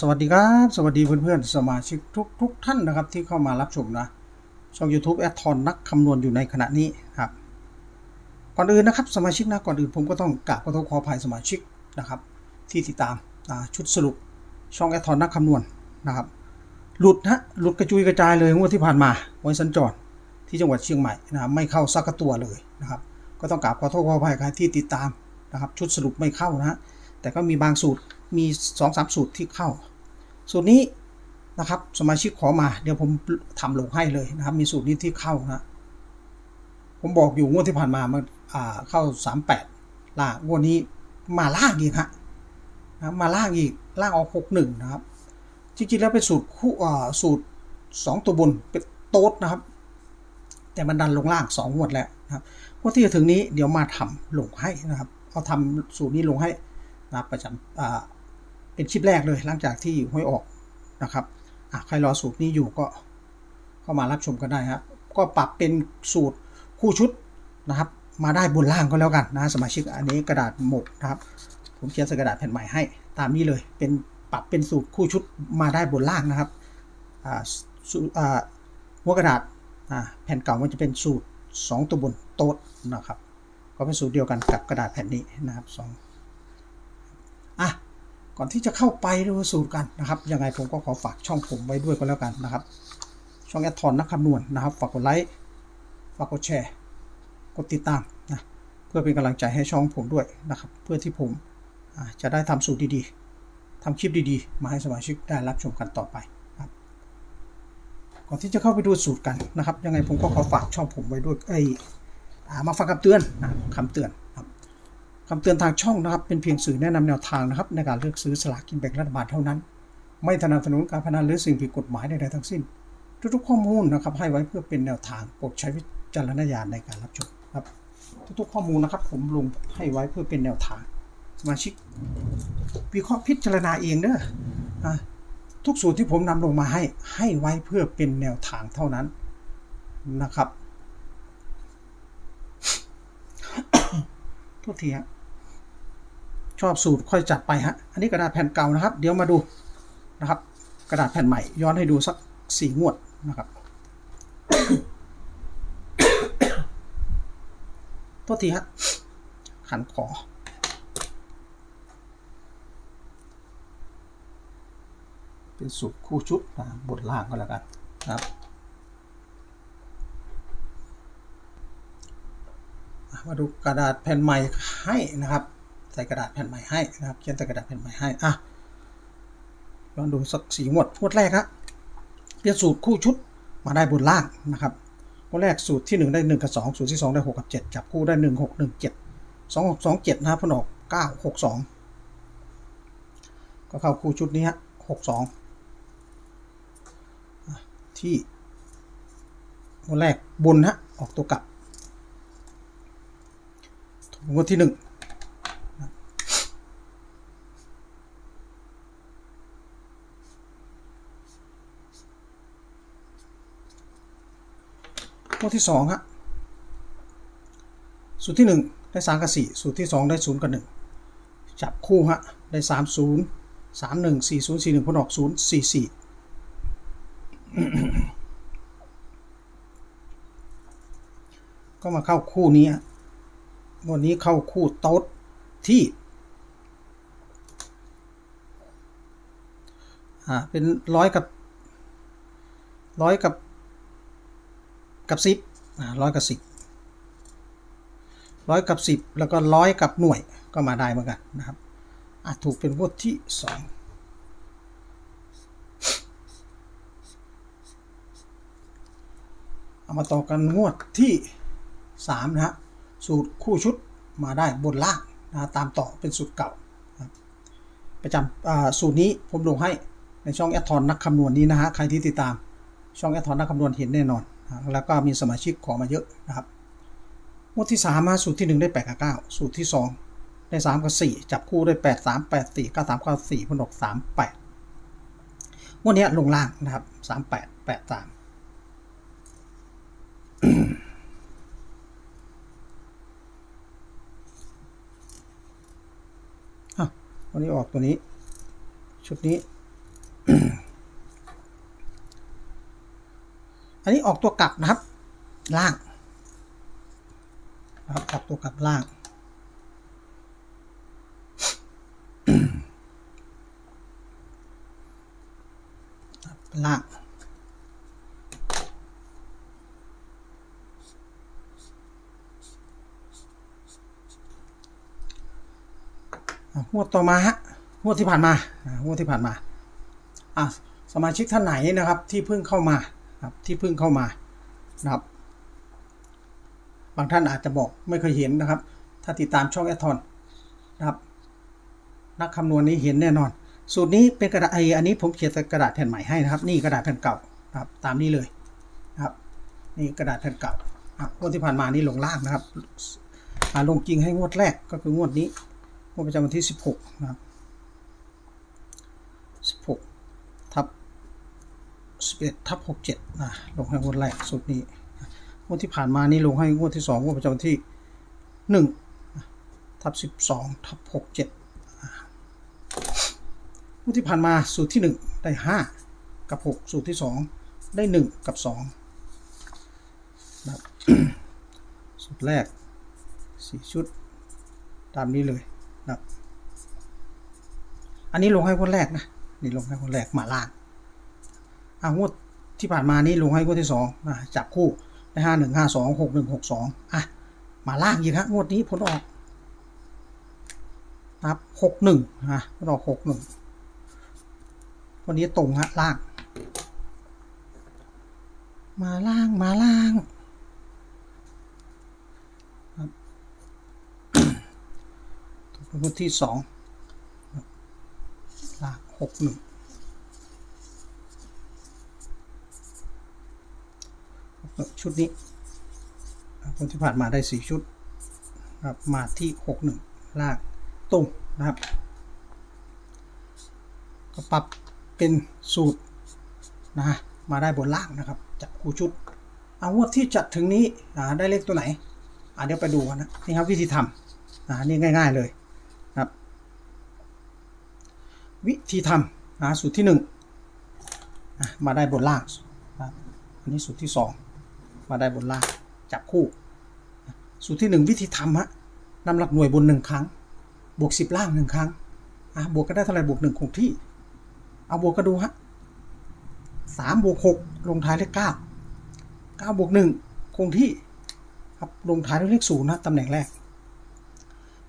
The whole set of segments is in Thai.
สวัสดีครับ สวัสดีเพื่อนๆ สมาชิกทุกทุกท่านนะครับที่เข้ามารับชมนะช่อง YouTube แอดทอนนักคำนวณอยู่ในขณะนี้ครับ ก่อนอื่นนะครับสมาชิกนะก่อนอื่นผมก็ต้องกราบขอโทษขออภัยสมาชิกนะครับ ที่ติดตามชุดสรุปช่องแอดทอนนักคำนวณนะครับ หลุดฮะหลุดกระจุยกระจายเลยงวดที่ผ่านมาไว้สัญจรที่จังหวัดเชียงใหม่นะครับไม่เข้าสักะตัวเลยนะครับ ก็ต้องกราบขอโทษขออภัยใครที่ติดตามนะครับ ชุดสรุปไม่เข้านะฮะแต่ก็มีบางสูตร มี2อสสูตรที่เข้า สูตรนี้นะครับสมาชิกขอมาเดี๋ยวผมทำลงให้เลยนะครับ มีสูตรนี้ที่เข้านะผมบอกอยู่งวดที่ผ่านมามันอ่าเข้า 38ล่างงวดนี้มาล่างอีกฮะนะมาล่างอีกล่างออก 61 นะครับ จริงๆแล้วเป็นสูตรคู่อ่าสูตร 2 ตัวบนเป็นโต๊ดนะครับ แต่มันดันลงล่าง 2 งวดแล้วนะครับงวดที่จะถึงนี้เดี๋ยวมาทำลงให้นะครับเอาทำสูตรนี้ลงให้นะรประจำอ่า เป็นคลิปแรกเลยหลังจากที่ห้วยออกนะครับใครรอสูตรนี้อยู่ก็เข้ามารับชมกันได้ครับก็ปรับเป็นสูตรคู่ชุดนะครับ มาได้บนล่างก็แล้วกันนะสมาชิกอันนี้กระดาษหมกนะครับ ผมเขียนส่กระดาษแผ่นใหม่ให้ ตามนี้เลยเป็นปรับเป็นสูตรคู่ชุดมาได้บนล่างนะครับหัวกระดาษแผ่นเก่ามันจะเป็นสูตร 2 ตัวบนโต๊ดนะครับ ก็เป็นสูตรเดียวกันกับกระดาษแผ่นนี้นะครับสองอะ ก่อนที่จะเข้าไปดูสูตรกันนะครับ ยังไงผมก็ขอฝากช่องผมไว้ด้วยก็แล้วกันนะครับ ช่องแอดทอนนักคำนวณนะครับ ฝากกดไลค์ฝากกดแชร์กดติดตามนะเพื่อเป็นกำลังใจให้ช่องผมด้วยนะครับ เพื่อที่ผมจะได้ทำสูตรดีๆทำคลิปดีๆ มาให้สมาชิกได้รับชมกันต่อไปครับก่อนที่จะเข้าไปดูสูตรกันนะครับ ยังไงผมก็ขอฝากช่องผมไว้ด้วยไอ้ยอ่ามาฟังคำเตือนนะคำเตือน คำเตือนทางช่องนะครับ เป็นเพียงสื่อแนะนำแนวทางนะครับ ในการเลือกซื้อสลากกินแบ่งรัฐบาลเท่านั้น ไม่สนับสนุนการพนันหรือสิ่งผิดกฎหมายใดๆทั้งสิ้น ทุกๆข้อมูลนะครับ ให้ไว้เพื่อเป็นแนวทางโปรดใช้วิจารณญาณในการรับชมครับ ทุกๆข้อมูลนะครับ ผมลงให้ไว้เพื่อเป็นแนวทางสมาชิกวิเคราะห์พิจารณาเองเด้อะทุกสูตรที่ผมนำลงมาให้ให้ไว้เพื่อเป็นแนวทางเท่านั้นนะครับทุกทีฮะ ชอบสูตรค่อยจัดไปฮะ อันนี้กระดาษแผ่นเก่านะครับ เดี๋ยวมาดูนะครับ กระดาษแผ่นใหม่ ย้อนให้ดูสักสี่งวดนะครับโทษทีฮะขันคอเป็นสูตรคู่ชุดนะบทล่างก็แล้วกันนะครับมาดูกระดาษแผ่นใหม่ให้นะครับ ใส่กระดาษแผ่นใหม่ให้นะครับ เขียนใส่กระดาษแผ่นใหม่ให้อะลองดูสักสีงวดงวดแรกครับเป็นสูตรคู่ชุดมาได้บนล่างนะครับงวดแรกสูตรที่ 1 ได้ 1 กับ 2 สูตรที่ 2 ได้ 6 กับ 7 จับคู่ได้ 1 6 1 7 2 6 2 7 นะครับพนออก 9 6 2 ก็เข้าคู่ชุดนี้ฮะ6 2อะที่งวดแรกบนฮะออกตัวกลับงวดที่ 1 ง วดที่สองฮะสูตรที่หนึ่งได้สามกับสี่สูตรที่สองได้ศูนย์กับหนึ่งจับคู่ฮะได้สามศูนย์สามหนึ่งสี่ศูนย์สี่หนึ่งผลออกศูนย์สี่สี่ก็มาเข้าคู่นี้วันนี้เข้าคู่โต๊ดที่อ่าเป็นร้อยกับร้อยกับ กับสิบร้อยกับสิบร้อยกับสิบแล้วก็ร้อยกับหน่วยก็มาได้เหมือนกันนะครับอาจถูกเป็นงวดที่สองเอามาต่อกันงวดที่สามนะฮะสูตรคู่ชุดมาได้บนล่างนะตามต่อเป็นสูตรเก่าประจำอ่าสูตรนี้ผมลงให้ในช่องแอดทอนนักคำนวณนี้นะฮะใครที่ติดตามช่องแอดทอนนักคำนวณเห็นแน่นอน แล้วก็มีสมาชิกขอมาเยอะนะครับงวดที่ 3 มาสูตรที่ 1 ได้ 8 กับ 9 สูตรที่ 2 ได้ 3 กับ 4 จับคู่ได้ 8 3 8 4 9 3 9 4พนก3 8งวดนี้ลงล่างนะครับ 3 8 8 3อะวันนี้ออกตัวนี้ ชุดนี้ อันนี้ออกตัวกลับนะครับ ล่างนะครับออกตัวกลับล่าง ล่างอะงวดต่อมาฮะงวดที่ผ่านมาอะงวดที่ผ่านมาอะสมาชิกท่านไหนนะครับที่เพิ่งเข้ามา ครับที่เพิ่งเข้ามานะครับ บางท่านอาจจะบอกไม่เคยเห็นนะครับ ถ้าติดตามช่องแอทอนนะครับ นักคำนวณนี้เห็นแน่นอน สูตรนี้เป็นกระดาษไออันนี้ผมเขียนใส่กระดาษแผ่นใหม่ให้นะครับ นี่กระดาษแผ่นเก่าครับตามนี้เลยนะครับ นี่กระดาษแผ่นเก่าครับงวดที่ผ่านมานี่ลงล่างนะครับอ่าลงจริงให้งวดแรกก็คืองวดนี้งวดประจำวันที่ 16 นะครับ 16 ทับ 11ทับ67นะลงให้งวดแรกสุดนี้งวดที่ผ่านมานี่ลงให้งวดที่ 2 งวดประจำวันที่1ทับ12ทับ67งวดที่ผ่านมาสูตรที่ 1 ได้ 5 กับ 6 สูตรที่ 2 ได้ 1 กับ2นะสูตรแรก 4 ชุดตามนี้เลยนะครับอันนี้ลงให้คนแรกนะ นี่ลงให้คนแรกมาล่าง อ่างวดที่ผ่านมานี่ลงให้งวดที่สองนะจับคู่ได้ห้าหนึ่งห้าสองหกหนึ่งหกสองอะมาล่างอีกครับงวดนี้ผลออกนะครับหกหนึ่งนะผลออกหกหนึ่งวันนี้ตรงฮะล่าง มาล่างมาล่างงวดที่สองล่างหกหนึ่ง ชุดนี้คนที่ผ่านมาได้สี่ชุดครับมาที่หกหนึ่งลางตรงนะครับ ก็ปรับเป็นสูตรนะมาได้บนล่างนะครับจับคู่ชุดเอางวดที่จัดถึงนี้อ่าได้เลขตัวไหนอ่าเดี๋ยวไปดูกันนะนี่ครับวิธีทำอ่านี่ง่าย ๆเลยครับ วิธีทำนะสูตรที่หนึ่งอะมาได้บนล่างนะอันนี้สูตรที่สอง มาได้บนล่างจับคู่สูตรที่หนึ่งวิธีทำฮะนำหลักหน่วยบนหนึ่งครั้ง บวกสิบล่างหนึ่งครั้งอะบวกก็ได้เท่าไหร่บวกหนึ่งคงที่ เอาบวกก็ดูฮะสามบวกหกลงท้ายเลขเก้าเก้าบวกหนึ่งคงที่ครับลงท้ายด้วยเลขศูนย์นะตำแหน่งแรก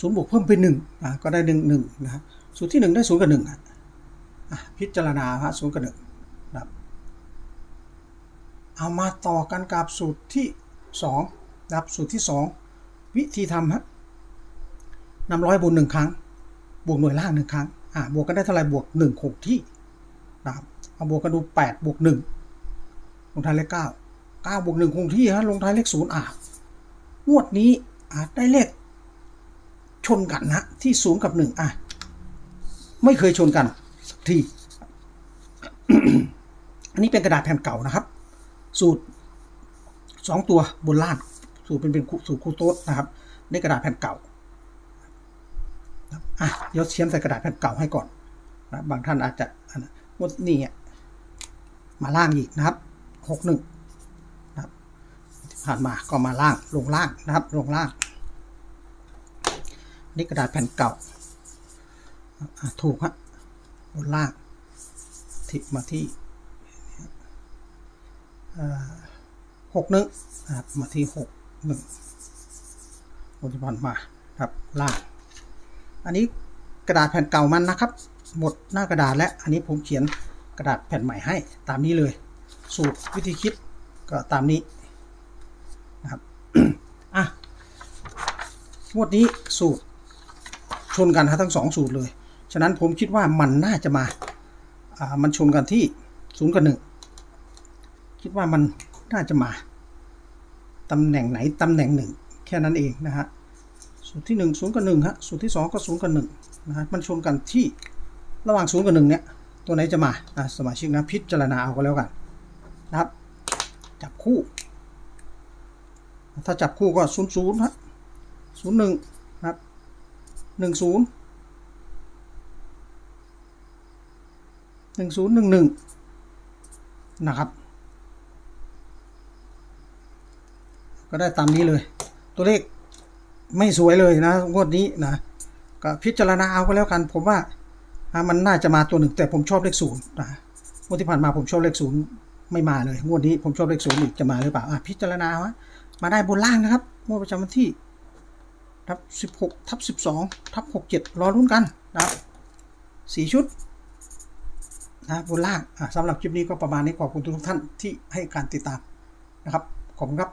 ศูนย์บวกเพิ่มเป็นหนึ่งอะก็ได้หนึ่งหนึ่งนะสูตรที่หนึ่งได้ศูนย์กับหนึ่งอะพิจารณาฮะศูนย์กับหนึ่ง เอามาต่อกันกับสูตรที่สองนะครับสูตรที่สองวิธีทำฮะนำร้อยบนหนึ่งครั้ง บวกหน่วยล่างหนึ่งครั้งอะบวกกันได้เท่าไหร่บวกหนึ่งคงที่นะครับเอาบวกกันดูแปดบวกหนึ่งลงท้ายเลขเก้าเก้าบวกหนึ่งคงที่ฮะลงท้ายเลขศูนย์อะงวดนี้อ่าได้เลขชนกันนะที่ศูนย์กับหนึ่งอะ ไม่เคยชนกันสักที อันนี้เป็นกระดาษแผ่นเก่านะครับ สูตรสองตัวบนล่างสูตรเป็นเป็นสูตรคูโต๊ดนะครับในกระดาษแผ่นเก่าอะเดี๋ยวเขียนใส่กระดาษแผ่นเก่าให้ก่อนนะบางท่านอาจจะอันงวดนี่มาล่างอีกนะครับหกหนึ่งนะครับที่ผ่านมาก็มาล่างลงล่างนะครับลงล่างนี่กระดาษแผ่นเก่าถูกฮะบนล่างที่มาที่ หกหนึ่งนะครับมาที่หกหนึ่งบนที่ผ่านมาครับล่างอันนี้กระดาษแผ่นเก่ามันนะครับ หมดหน้ากระดาษและอันนี้ผมเขียนกระดาษแผ่นใหม่ให้ตามนี้เลย สูตรวิธีคิดก็ตามนี้นะครับอะงวดนี้สูตรชนกันฮะทั้งสองสูตรเลย ฉะนั้นผมคิดว่ามันน่าจะมา อ่า มันชนกันที่ศูนย์กับหนึ่ง คิดว่ามันน่าจะมาตำแหน่งไหนตำแหน่งหนึ่ง แค่นั้นเองนะฮะสูตรที่หนึ่งศูนย์กับหนึ่งฮะสูตรที่สองก็ศูนย์กับหนึ่งนะฮะมันชนกันที่ระหว่างศูนย์กับหนึ่งเนี่ยตัวไหนจะมาอะสมาชิกนะพิจารณาเอาก็แล้วกันนะครับ จับคู่ ถ้าจับคู่ก็ศูนย์ศูนย์ฮะศูนย์หนึ่งนะครับหนึ่งศูนย์หนึ่งศูนย์หนึ่งหนึ่งนะครับ ก็ได้ตามนี้เลย ตัวเลขไม่สวยเลยนะงวดนี้นะก็พิจารณาเอาก็แล้วกันผมว่ามันน่าจะมาตัวหนึ่งแต่ผมชอบเลขศูนย์นะงวดที่ผ่านมาผมชอบเลขศูนย์ไม่มาเลยงวดนี้ผมชอบเลขศูนย์อีกจะมาหรือเปล่าพิจารณาวะมาได้บนล่างนะครับงวดประจำวันที่ทับสิบหกทับสิบสองทับหกเจ็ดรอรุ่นกันนะครับสี่ชุดนะบนล่างสำหรับคลิปนี้ก็ประมาณนี้ขอบคุณทุกท่านที่ให้การติดตามนะครับขอบคุณครับ